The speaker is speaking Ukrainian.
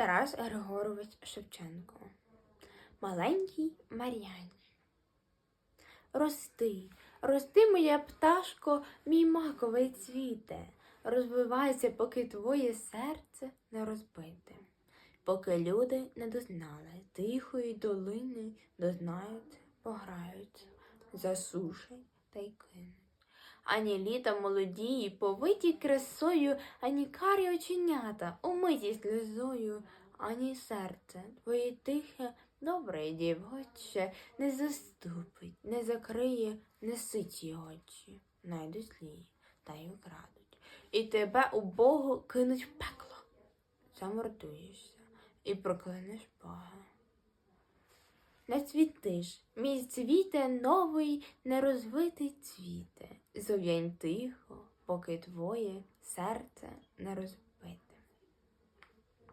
Тарас Григорович Шевченко. Маленький Мар'яні. Рости, рости, моя пташко, мій маковий цвіте, розвивайся, поки твоє серце не розбите, поки люди не дознали тихої долини, дознають, пограють, засушать та й кинуть. Ані літа молодії, повиті красою, ані карі оченята, умиті сльозою, ані серце твоє тихе, добре дівоче, не заступить, не закриє, не ситі очі, найдуть злі та й украдуть. І тебе у Богу кинуть в пекло. Замордуєшся і проклянеш Бога. Не цвітиш, мій цвіте новий, нерозвитий цвіте, зов'янь тихо, поки твоє серце не розбите.